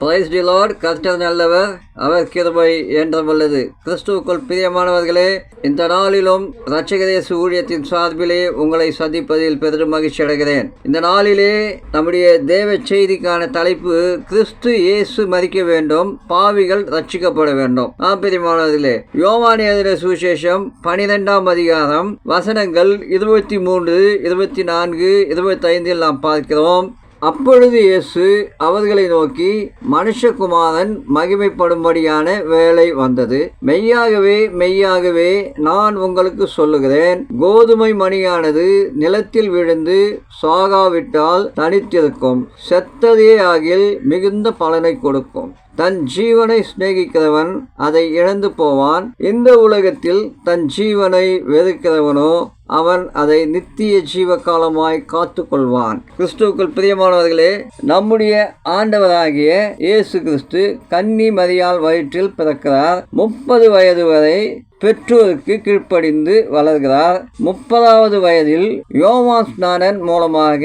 Price D Lord கர்த்தர் நல்லவர் அவர் கிருபை என்றும் உள்ளது. கிறிஸ்துவுக்குள் பிரியமானவர்களே இந்த நாளிலும் ரட்சகதேச ஊழியத்தின் சார்பிலே உங்களை சந்திப்பதில் பெரும் மகிழ்ச்சி அடைகிறேன். இந்த நாளிலே நம்முடைய தேவ செய்திக்கான தலைப்பு கிறிஸ்து இயேசு மறிக்க வேண்டும் பாவிகள் ரட்சிக்கப்பட வேண்டும். ஆ பிரியமானவர்களே யோவான் சுவிசேஷம் பனிரெண்டாம் அதிகாரம் வசனங்கள் இருபத்தி மூன்று இருபத்தி நான்கு இருபத்தி ஐந்தில் நாம் பார்க்கிறோம். அப்பொழுது இயேசு அவர்களை நோக்கி மனுஷகுமாரன் மகிமைப்படும்படியான வேலை வந்தது. மெய்யாகவே மெய்யாகவே நான் உங்களுக்கு சொல்லுகிறேன். கோதுமை மணியானது நிலத்தில் விழுந்து சாகாவிட்டால் தனித்திருக்கும். செத்ததே ஆகில் மிகுந்த பலனை கொடுக்கும். தன் ஜீவனை சிநேகிக்கிறவன் அதை இழந்து போவான். இந்த உலகத்தில் தன் ஜீவனை வெறுக்கிறவனோ அவன் அதை நித்திய ஜீவ காலமாய் காத்து கொள்வான் கிறிஸ்துவுக்குள் பிரியமானவர்களே நம்முடைய ஆண்டவராகிய இயேசு கிறிஸ்து கன்னி மதியால் வயிற்றில் பிறக்கிறார். முப்பது வயது வரை பெற்றோருக்கு கீழ்ப்படிந்து வளர்கிறார். முப்பதாவது வயதில் யோமா ஸ்நானன் மூலமாக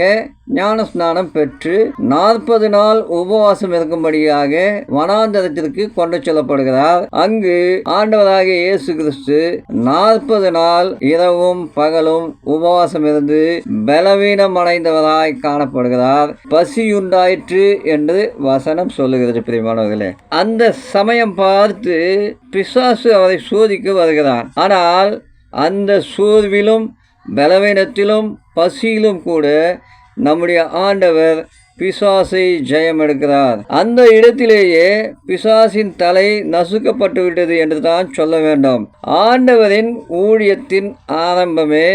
ஞான ஸ்நானம் பெற்று நாற்பது நாள் உபவாசம் இருக்கும்படியாக வனாந்தரத்திற்கு கொண்டு செல்லப்படுகிறார். அங்கு ஆண்டவராகிய இயேசு கிறிஸ்து நாற்பது நாள் இரவும் பகலும் உபவாசம் இருந்து பலவீனம் அடைந்தவராய் காணப்படுகிறார். பசியுண்டாயிற்று என்று வசனம் சொல்லுகிறது பிரியமானவர்களே. அந்த சமயம் பார்த்து பிசாசு அவரை சோதிக்க வருகிறான். ஆனால் அந்த சோர்விலும் பலவீனத்திலும் பசியிலும் கூட நம்முடைய ஆண்டவர் பிசாசை ஜெயம் எடுக்கிறார் அந்த இடத்திலேயே பிசாசின் தலை நசுக்கப்பட்டு விட்டது என்று தான் சொல்ல வேண்டும். ஆண்டவரின் ஊழியத்தின் ஆரம்பமே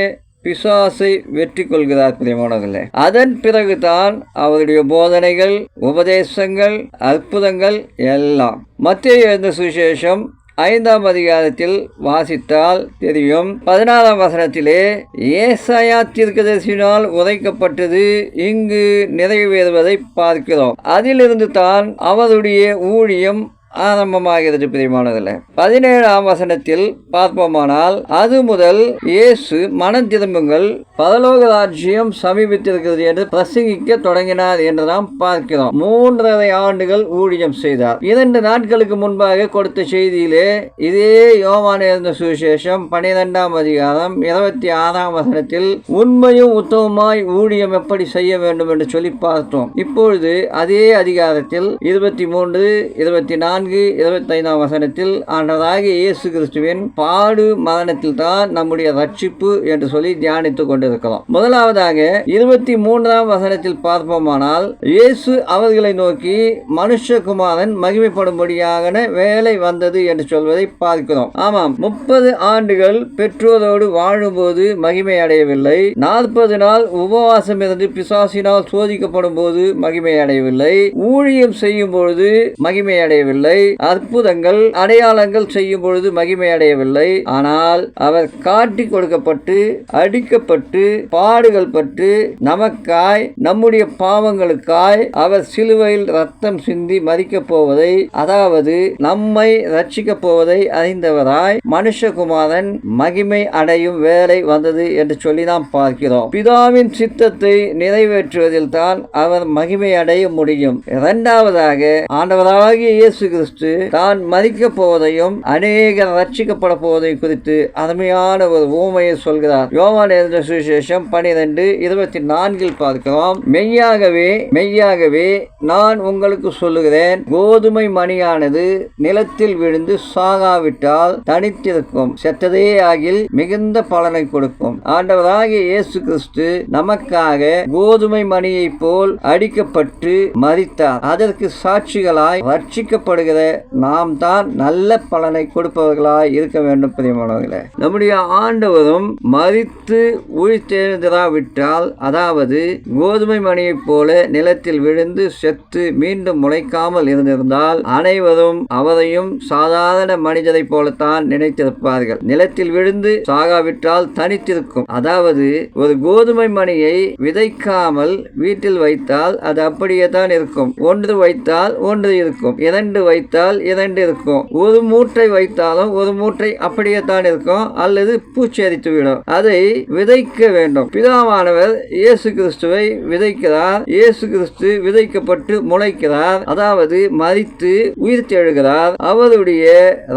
பிசாசை வெற்றி கொள்கிறார் பிரியமானவர்களே. அதன் பிறகுதான் அவருடைய போதனைகள் உபதேசங்கள் அற்புதங்கள் எல்லாம். மத்திய எழுந்த சுவிசேஷம் ஐந்தாம் அதிகாரத்தில் வாசித்தால் தெரியும். பதினாறாம் வசனத்திலே ஏசாயா தீர்க்கதரிசினால் உதைக்கப்பட்டது இங்கு நிறைவேறுவதை பார்க்கிறோம். அதிலிருந்து தான் அவருடைய ஊழியம் ஆரம்பமாகிறது பிரியமானதில் பதினேழாம் வசனத்தில் பார்ப்போமானால் அது முதல் இயேசு மனம் திரும்புங்கள் பரலோக ராஜ்யம் சமீபித்திருக்கிறது என்று பிரசங்கிக்க தொடங்கினார் என்று நாம் பார்க்கிறோம். மூன்றரை ஆண்டுகள் ஊழியம் செய்தார். இரண்டு நாட்களுக்கு முன்பாக கொடுத்த செய்தியிலே இதே யோமான இருந்த சுவிசேஷம் பனிரெண்டாம் அதிகாரம் இருபத்தி ஆறாம் வசனத்தில் உண்மையும் உத்தமமாய் ஊழியம் எப்படி செய்ய வேண்டும்? என்று சொல்லி பார்த்தோம். இப்பொழுது அதே அதிகாரத்தில் இருபத்தி மூன்று இருபத்தி நான்கு நான்கு இருபத்தைந்தாம் வசனத்தில் ஆண்டவராகிய இயேசு கிறிஸ்துவின் பாடு மரணத்தில் தான் நம்முடைய ரட்சிப்பு என்று சொல்லி தியானித்துக் கொண்டிருக்கிறோம். முதலாவதாக இருபத்தி மூன்றாம் வசனத்தில் பார்ப்போமானால் இயேசு அவர்களை நோக்கி மனுஷகுமாரன் மகிமைப்படும்படியாக வேலை வந்தது என்று சொல்வதை பார்க்கிறோம். ஆமாம் முப்பது ஆண்டுகள் பெற்றோரோடு வாழும்போது மகிமை அடையவில்லை நாற்பது நாள் உபவாசம் இருந்து பிசாசினால் சோதிக்கப்படும் போது மகிமை அடையவில்லை ஊழியம் செய்யும் பொழுது மகிமை அடையவில்லை அற்புதங்கள் அடையாளங்கள் செய்யும் பொழுது மகிமை அடையவில்லை. ஆனால் அவர் காட்டி கொடுக்கப்பட்டு அடிக்கப்பட்டு பாடுகள் பட்டு நமக்காய் நம்முடைய பாவங்களுக்காய் அவர் சிலுவையில் ரத்தம் சிந்தி மறிக்கப் போவதை அதாவது நம்மை ரட்சிக்கப் போவதை அறிந்தவராய் மனுஷகுமாரன் மகிமை அடையும் வேலை வந்தது என்று சொல்லி நாம் பார்க்கிறோம். பிதாவின் சித்தத்தை நிறைவேற்றுவதில் தான் அவர் மகிமை அடைய முடியும். இரண்டாவதாக ஆண்டவராகிய இயேசு கிறிஸ்து தான் மதிக்கப் போவதையும் அநேகர் ரட்சிக்கப்பட போவதை குறித்து அருமையான ஒரு ஊமையை சொல்கிறார். யோவான் எழுந்த சுவிசேஷம் பனிரெண்டு இருபத்தி நான்கில் பார்க்கிறோம். மெய்யாகவே மெய்யாகவே நான் உங்களுக்கு சொல்லுகிறேன். கோதுமை மணியானது நிலத்தில் விழுந்து சாகாவிட்டால் தனித்திருக்கும். செத்ததே ஆகில் மிகுந்த பலனை கொடுக்கும். ஆண்டவராகிய இயேசு கிறிஸ்து நமக்காக கோதுமை மணியைப் போல் அடிக்கப்பட்டு மறித்தார் அதற்கு சாட்சிகளாய் ரட்சிக்கப்படுகிற நாம் தான் நல்ல பலனை கொடுப்பவர்களாக இருக்க வேண்டும் பிரியமானவர்களே. நம்முடைய ஆண்டவரும் மறித்து உயிர்த்தெழுந்திராவிட்டால் அதாவது கோதுமை மணியைப் போல நிலத்தில் விழுந்து செத்து மீண்டும் முளைக்காமல் இருந்திருந்தால் அனைவரும் அவரையும் சாதாரண மனிதரைப் போலத்தான் நினைத்திருப்பார்கள். நிலத்தில் விழுந்து சாகாவிட்டால் தனித்திருக்கும். அதாவது ஒரு கோதுமை மணியை விதைக்காமல் வீட்டில் வைத்தால் அது அப்படியே தான் இருக்கும். ஒன்று வைத்தால் ஒன்று இருக்கும். இரண்டு வை வைத்தால் இரண்டு இருக்கும். ஒரு மூட்டை வைத்தாலும் ஒரு மூட்டை அப்படியே தான் இருக்கும். அல்லது பூச்சரித்து விடும். அதை விதைக்க வேண்டும். பிதாவானவர் இயேசு கிறிஸ்துவை விதைக்கிறார். இயேசு கிறிஸ்து விதைக்கப்பட்டு முளைக்கிறார். அதாவது மறித்து உயிர் தெழுகிறார். அவருடைய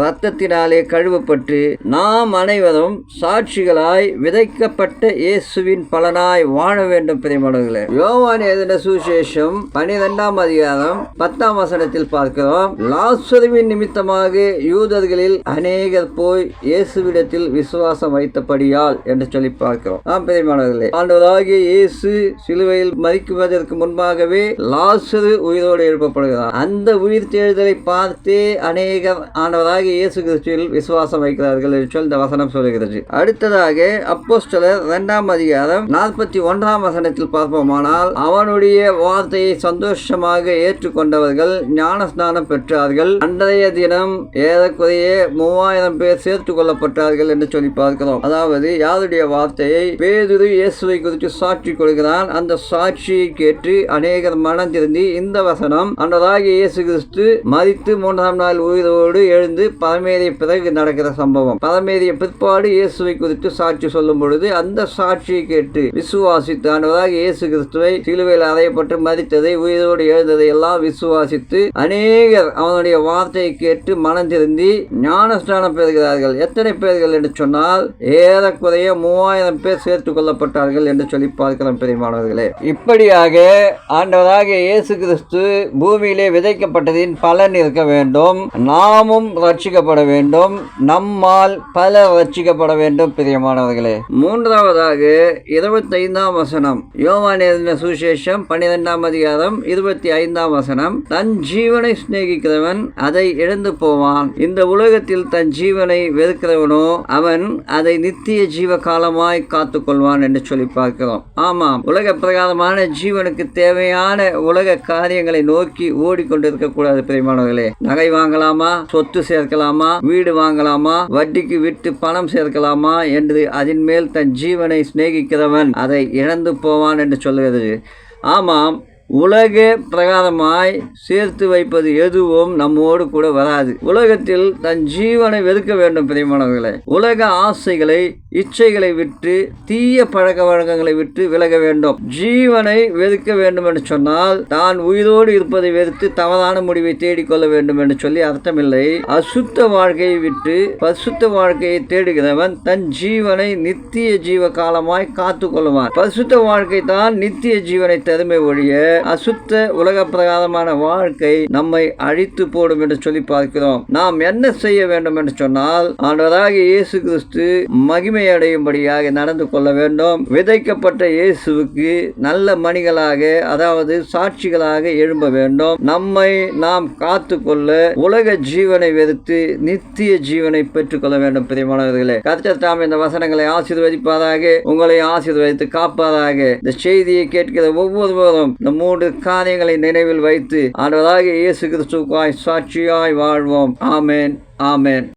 ரத்தத்தினாலே கழுவப்பட்டு நாம் அனைவரும் சாட்சிகளாய் விதைக்கப்பட்ட இயேசுவின் பலனாய் வாழ வேண்டும் பிரியமானவர்களே யோவான் எழுதின சுவிசேஷம் பனிரெண்டாம் அதிகாரம் பத்தாம் வசனத்தில் பார்க்கிறோம். லாசருவின் நிமித்தமாக யூதர்களில் அநேகர் போய் இயேசுவிடத்தில் விசுவாசம் வைத்தபடியால் என்று சொல்லி பார்க்கிறோம். ஆம் பெரியமானவர்களே ஆண்டவராகிய இயேசு சிலுவையில் மறிக்குவதற்கு முன்பாகவே லாசரு உயிரோடு எழுப்பப்படுகிறார். அந்த உயிர் தேடுதலை பார்த்தே அநேகர் ஆண்டவராக இயேசு கிறிஸ்துவில் விசுவாசம் வைக்கிறார்கள் என்று சொல்லி இந்த வசனம் சொல்கிறது அடுத்ததாக அப்போஸ்டலர் இரண்டாம் அதிகாரம் நாற்பத்தி ஒன்றாம் வசனத்தில் பார்ப்போமானால் அவனுடைய வார்த்தையை சந்தோஷமாக ஏற்றுக்கொண்டவர்கள் ஞான ஸ்நானம் பெற்றார்கள் அன்றைய தினம் ஏறக்குறைய மூவாயிரம் பேர் சேர்த்து கொள்ளப்பட்டார்கள் என்று சொல்லி பார்க்கிறோம். அதாவது யாருடைய வார்த்தையை பேதுரு இயேசுவை குறித்து சாட்சி கொள்கிறான். அந்த சாட்சியை கேட்டு அநேகர் மனம் திருந்தி இந்த வசனம் அன்றதாகிய இயேசு கிறிஸ்து மறித்து மூன்றாம் நாள் உயிரோடு எழுந்து பரமேறிய பிறகு நடக்கிற சம்பவம். பரமேறிய பிற்பாடு இயேசுவை குறித்து சாட்சி சொல்லும் பொழுது அந்த சாட்சியை கேட்டு விசுவாசித்து ஆண்டவராக இயேசு கிறிஸ்துவை சிலுவையில் அறையப்பட்டு மறித்ததை உயிரோடு எழுந்ததை எல்லாம் விசுவாசித்து அநேகர் அவனுடைய வார்த்தையை கேட்டு மனம் திருந்தி ஞானஸ்தானம் பெறுகிறார்கள். எத்தனை பேர்கள் என்று சொன்னால் ஏறக்குறைய மூவாயிரம் பேர் சேர்த்துக் கொள்ளப்பட்டார்கள் என்று சொல்லி பார்க்கிறோம் பெரியமானவர்களே. இப்படியாக ஆண்டவராக இயேசு கிறிஸ்து பூமியிலே விதைக்கப்பட்டதின் பலன் இருக்க வேண்டும். நாமும் ரட்சிக்கப்பட வேண்டும். நம்மால் பல ரட்சிக்கப்பட வேண்டும் பிரியமானவர்களே. மூன்றாவதாக இருபத்தைந்தாம் வசனம். யோவான் எழுதின சுவிசேஷம் பன்னிரெண்டாம் அதிகாரம் இருபத்தி ஐந்தாம் வசனம். தன் ஜீவனை சிநேகிக்கிறவன் அதை இழந்து போவான். இந்த உலகத்தில் தன் ஜீவனை வெறுக்கிறவனோ அவன் அதை நித்திய ஜீவ காலமாய் காத்து கொள்வான் என்று சொல்லி பார்க்கிறோம். ஆமாம் உலக பிரகாரமான ஜீவனுக்கு தேவையான உலக காரியங்களை நோக்கி ஓடிக்கொண்டிருக்க கூடாது பெரியமானவர்களே. நகை வாங்கலாமா? சொத்து சேர்க்கலாமா? வீடு வாங்கலாமா? வட்டிக்கு விட்டு பணம் சேர்க்கலாமா? என்று அதன் மேல் தன் ஜீவனை சிநேகிக்கிறவன் அதை இழந்து போவான் என்று சொல்லுகிறது. ஆமாம் உலக பிரகாரமாய் சேர்த்து வைப்பது எதுவும் நம்மோடு கூட வராது. உலகத்தில் தன் ஜீவனை வெறுக்க வேண்டும் பிரியமானவர்களே. உலக ஆசைகளை இச்சைகளை விட்டு தீய பழக்க வழக்கங்களை விட்டு விலக வேண்டும். ஜீவனை வெறுக்க வேண்டும் என்று சொன்னால் தான் உயிரோடு இருப்பதை வெறுத்து தவறான முடிவை தேடிக்கொள்ள வேண்டும் என்று சொல்லி அர்த்தமில்லை. அசுத்த வாழ்க்கையை விட்டு பசுத்த வாழ்க்கையை தேடுகிறவன் தன் ஜீவனை நித்திய ஜீவ காலமாய் காத்து கொள்வான் பசுத்த வாழ்க்கை தான் நித்திய ஜீவனை தருமை ஒழிய அசுத்த உலக பிரகாரமான வாழ்க்கை நம்மை அழித்து போடும் என்று சொல்லி பார்க்கிறோம். நாம் என்ன செய்ய வேண்டும் என்று சொன்னால் ஆண்டவராக இயேசு கிறிஸ்து மகிமை அடையும்படியாக நடந்து கொள்ள வேண்டும். விதைக்கப்பட்ட இயேசுவுக்கு நல்ல மணிகளாக அதாவது சாட்சிகளாக எழும்ப வேண்டும். நம்மை நாம் காத்து கொள்ள உலக ஜீவனை வெறுத்து நித்திய ஜீவனை பெற்றுக்கொள்ள வேண்டும் பிரியமானவர்களே. கர்த்தர் தாம் இந்த வசனங்களை ஆசீர்வதிப்பாராக உங்களை ஆசீர்வதித்து காப்பதாக இந்த செய்தியை கேட்கிற ஒவ்வொருவரும் இந்த மூன்று காரியங்களை நினைவில் வைத்து ஆண்டவராக இயேசு கிறிஸ்துவாய் சாட்சியாய் வாழ்வோம். ஆமேன் ஆமேன்.